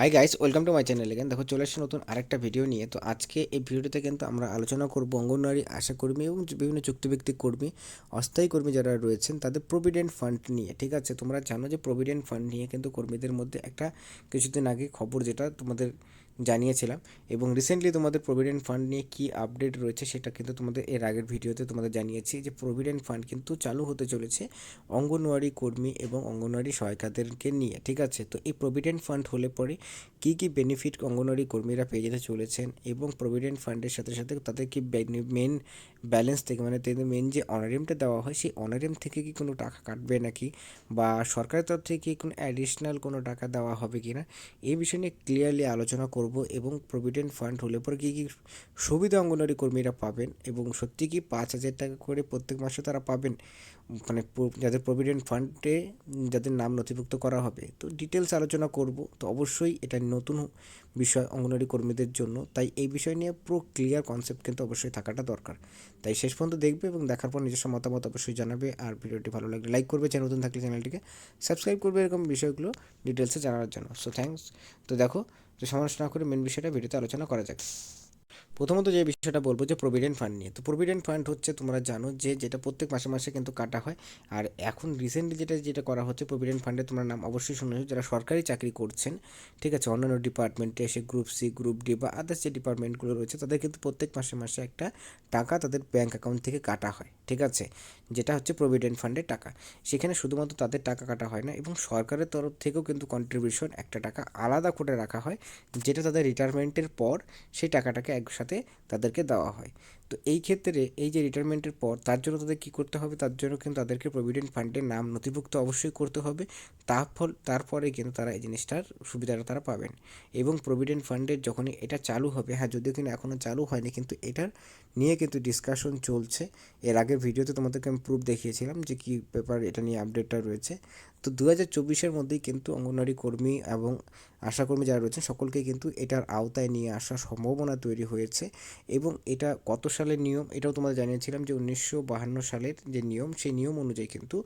Hi guys welcome to my channel এখানে দেখো, চলে এসেছি নতুন আরেকটা ভিডিও নিয়ে। তো আজকে এই ভিডিওতে কিন্তু আমরা আলোচনা করব অঙ্গনওয়াড়ি আশাকর্মী এবং বিভিন্ন চুক্তিভিত্তিক কর্মী, অস্থায়ী কর্মী যারা রয়েছেন, তাদের প্রভিডেন্ট ফান্ড নিয়ে, ঠিক আছে? তোমরা জানো যে প্রভিডেন্ট ফান্ড নিয়ে কিন্তু কর্মীদের মধ্যে একটা কিছুদিন আগে খবর যেটা তোমাদের জানিয়েছিলাম। এবং রিসেন্টলি তোমাদের প্রভিডেন্ট ফান্ড নিয়ে কি আপডেট রয়েছে সেটা কিন্তু তোমাদের এর আগের ভিডিওতে তোমাদের জানিয়েছি যে প্রভিডেন্ট ফান্ড কিন্তু চালু হতে চলেছে অঙ্গনওয়াড়ি কর্মী এবং অঙ্গনওয়াড়ি সহায়িকাদেরকে নিয়ে, ঠিক আছে? তো এই প্রভিডেন্ট ফান্ড হলে পরে কী কী বেনিফিট অঙ্গনওয়াড়ি কর্মীরা পেয়ে যেতে চলেছেন এবং প্রভিডেন্ট ফান্ডের সাথে সাথে তাদের কি মেন ব্যালেন্স থেকে মানে তাদের মেন যে অনারিয়ামটা দেওয়া হয়, সেই অনারিয়াম থেকে কি কোনো টাকা কাটবে নাকি? বা সরকারের তরফ থেকে কি কোনো অ্যাডিশনাল কোনো টাকা দেওয়া হবে কি না এই বিষয় নিয়ে ক্লিয়ারলি আলোচনা করব। এবং প্রভিডেন্ট ফান্ড হলে পরে কী কী সুবিধা অঙ্গনওয়াড়ি কর্মীরা পাবেন এবং সত্যি কি পাঁচ হাজার টাকা করে প্রত্যেক মাসে তারা পাবেন? মানে যাদের প্রভিডেন্ট ফান্ডে যাদের নাম নথিভুক্ত করা হবে। তো ডিটেলস আলোচনা করব। তো অবশ্যই এটা নতুন বিষয় অঙ্গনওয়াড়ি কর্মীদের জন্য। তাই এই বিষয় নিয়ে পুরো ক্লিয়ার কনসেপ্ট কিন্তু অবশ্যই থাকাটা দরকার। তাই শেষ পর্যন্ত দেখবে এবং দেখার পর নিজস্ব মতামত অবশ্যই জানাবে। আর ভিডিওটি ভালো লাগলে লাইক করবে, চ্যানেল নতুন থাকলে চ্যানেলটিকে সাবস্ক্রাইব করবে, এরকম বিষয়গুলো ডিটেলসে জানার জন্য। সো থ্যাংকস তো দেখো সমালোচনা করে মেন বিষয়টা ভিডিওতে আলোচনা করা যাক। প্রথমত যে বিষয়টা বলব যে প্রভিডেন্ট ফান্ড নিয়ে। তো প্রভিডেন্ট ফান্ড হচ্ছে তোমরা জানো যে যেটা প্রত্যেক মাসে মাসে কিন্তু কাটা হয়। আর এখন রিসেন্টলি যেটা যেটা করা হচ্ছে প্রভিডেন্ট ফান্ডে তোমরা নাম অবশ্যই শুনেছো যারা সরকারি চাকরি করছেন, ঠিক আছে, অন্যান্য ডিপার্টমেন্টে এসে গ্রুপ সি গ্রুপ ডি বা আদার্স যে ডিপার্টমেন্টগুলো রয়েছে, তাদের কিন্তু প্রত্যেক মাসে মাসে একটা টাকা তাদের ব্যাঙ্ক অ্যাকাউন্ট থেকে কাটা হয়, ঠিক আছে? যেটা হচ্ছে প্রভিডেন্ট ফান্ডের টাকা। সেখানে শুধুমাত্র তাদের টাকা কাটা হয় না, এবং সরকারের তরফ থেকেও কিন্তু কন্ট্রিবিউশন একটা টাকা আলাদা করে রাখা হয়, যেটা তাদের রিটায়ারমেন্টের পর সেই টাকাটাকে একসাথে তাদেরকে দেওয়া হয়। তো এই ক্ষেত্রে এই যে রিটায়ারমেন্টের পর তার জন্য তাদের কী করতে হবে? তার জন্য কিন্তু তাদেরকে প্রভিডেন্ট ফান্ডের নাম নথিভুক্ত অবশ্যই করতে হবে। তার ফল তারপরে কিন্তু তারা এই জিনিসটার সুবিধাটা তারা পাবেন। এবং প্রভিডেন্ট ফান্ডের যখনই এটা চালু হবে হ্যাঁ যদিও কিন্তু এখনও চালু হয়নি, কিন্তু এটার নিয়ে কিন্তু ডিসকাশন চলছে। এর আগের ভিডিওতে তোমাদেরকে আমি প্রুফ দেখিয়েছিলাম যে কী পেপার এটা নিয়ে আপডেটটা রয়েছে। তো দু হাজার চব্বিশের মধ্যেই কিন্তু অঙ্গনওয়াড়ি কর্মী এবং আশাকর্মী যারা রয়েছেন সকলকে কিন্তু এটার আওতায় নিয়ে আসার সম্ভাবনা তৈরি হয়েছে এবং এটা কত সালের নিয়ম এটাও তোমাদের জানিয়েছিলাম যে উনিশশো বাহান্ন সালের যে নিয়ম, সেই নিয়ম অনুযায়ী কিন্তু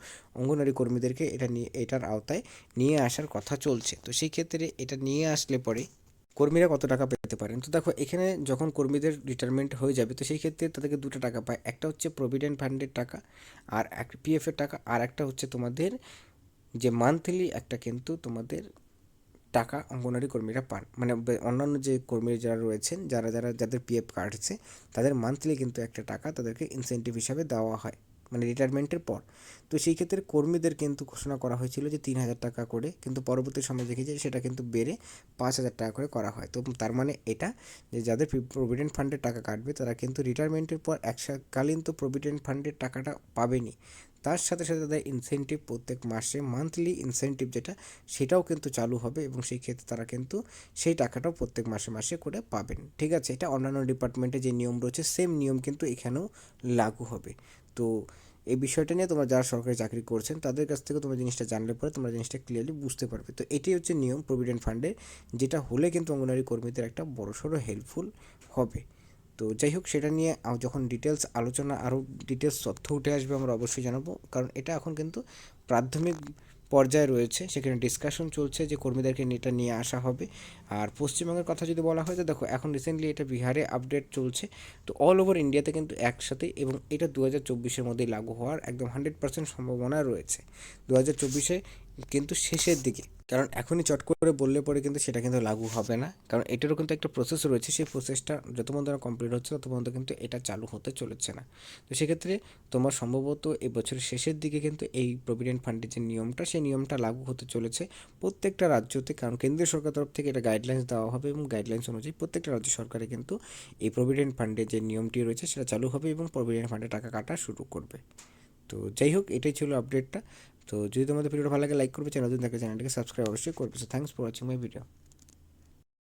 অঙ্গনওয়াড়ি কর্মীদেরকে এটা নিয়ে, এটার আওতায় নিয়ে আসার কথা চলছে। তো সেই ক্ষেত্রে এটা নিয়ে আসলে পরে কর্মীরা কত টাকা পেতে পারেন? তো দেখো, এখানে যখন কর্মীদের রিটায়ারমেন্ট হয়ে যাবে, তো সেই ক্ষেত্রে তাদেরকে দুটো টাকা পায়। একটা হচ্ছে প্রভিডেন্ট ফান্ডের টাকা আর এক পিএফের টাকা, আর একটা হচ্ছে তোমাদের যে মান্থলি একটা কিন্তু তোমাদের টাকা অঙ্গনওয়াড়ি কর্মীরা পান। মানে অন্যান্য যে কর্মী যারা রয়েছেন, যারা যারা যাদের পিএফ কাটছে তাদের মান্থলি কিন্তু একটা টাকা তাদেরকে ইনসেন্টিভ হিসাবে দেওয়া হয় মানে রিটায়ারমেন্টের পর। তো সেই ক্ষেত্রে কর্মীদের কিন্তু ঘোষণা করা হয়েছিল যে তিন হাজার টাকা করে, কিন্তু পরবর্তী সময় দেখি যে সেটা কিন্তু বেড়ে পাঁচ হাজার টাকা করে করা হয়। তো তার মানে এটা যে যাদের প্রভিডেন্ট ফান্ডের টাকা কাটবে, তারা কিন্তু রিটায়ারমেন্টের পর এককালীন তো প্রভিডেন্ট ফান্ডের টাকাটা পাবেনি তার সাথে সাথে তাদের ইনসেন্টিভ প্রত্যেক মাসে মান্থলি ইনসেন্টিভ যেটা, সেটাও কিন্তু চালু হবে এবং সেই ক্ষেত্রে তারা কিন্তু সেই টাকাটাও প্রত্যেক মাসে মাসে করে পাবেন। ঠিক আছে? এটা অন্যান্য ডিপার্টমেন্টে যে নিয়ম রয়েছে সেম নিয়ম কিন্তু এখানেও লাগু হবে। তো এই বিষয়টা নিয়ে তোমরা যারা সরকারি চাকরি করছেন, তাদের কাছ থেকে তোমরা জিনিসটা জানলে পরে তোমরা জিনিসটা ক্লিয়ারলি বুঝতে পারবে। তো এটাই হচ্ছে নিয়ম প্রভিডেন্ট ফান্ডের যেটা হলে কিন্তু অঙ্গনারী কর্মীদের একটা বড়সড় হেল্পফুল হবে। তো যাই হোক সেটা নিয়ে যখন ডিটেলস আলোচনা আরও ডিটেলস তথ্য উঠে আসবে, আমরা অবশ্যই জানাব। কারণ এটা এখন কিন্তু প্রাথমিক পর্যায়ে রয়েছে। সেখানে ডিসকাশন চলছে যে কর্মীদেরকে এটা নিয়ে আসা হবে। আর পশ্চিমবঙ্গের কথা যদি বলা হয়, তো দেখো, এখন রিসেন্টলি এটা বিহারে আপডেট চলছে। তো অল ওভার ইন্ডিয়াতে কিন্তু একসাথে এবং এটা দু হাজার চব্বিশের মধ্যেই লাগু হওয়ার একদম হান্ড্রেড পার্সেন্ট সম্ভাবনা রয়েছে। দু হাজার চব্বিশে কিন্তু শেষের দিকে, কারণ এখনই চট করে বললে পরে কিন্তু সেটা কিন্তু লাগু হবে না। কারণ এটারও কিন্তু একটা প্রসেস রয়েছে, সেই প্রসেসটা যত পর্যন্ত কমপ্লিট হচ্ছে, তত পর্যন্ত কিন্তু এটা চালু হতে চলেছে না। তো সেক্ষেত্রে তোমার সম্ভবত এই বছরের শেষের দিকে কিন্তু এই প্রভিডেন্ট ফান্ডের যে নিয়মটা, সেই নিয়মটা লাগু হতে চলেছে প্রত্যেকটা রাজ্যতে। কারণ কেন্দ্রীয় সরকার তরফ থেকে এটা গাইডলাইন্স দেওয়া হবে এবং গাইডলাইন্স অনুযায়ী প্রত্যেকটা রাজ্য সরকারে কিন্তু এই প্রভিডেন্ট ফান্ডের যে নিয়মটি রয়েছে, সেটা চালু হবে এবং প্রভিডেন্ট ফান্ডে টাকা কাটা শুরু করবে। তো যাই হোক, এটাই ছিল আপডেটটা তো যদি তোমাদের ভিডিওটা ভালো লাগে লাইক করবে চ্যানেল নতুন থাকে চ্যানেলটাকে সাবস্ক্রাইব অবশ্যই করবে। So thanks for watching my video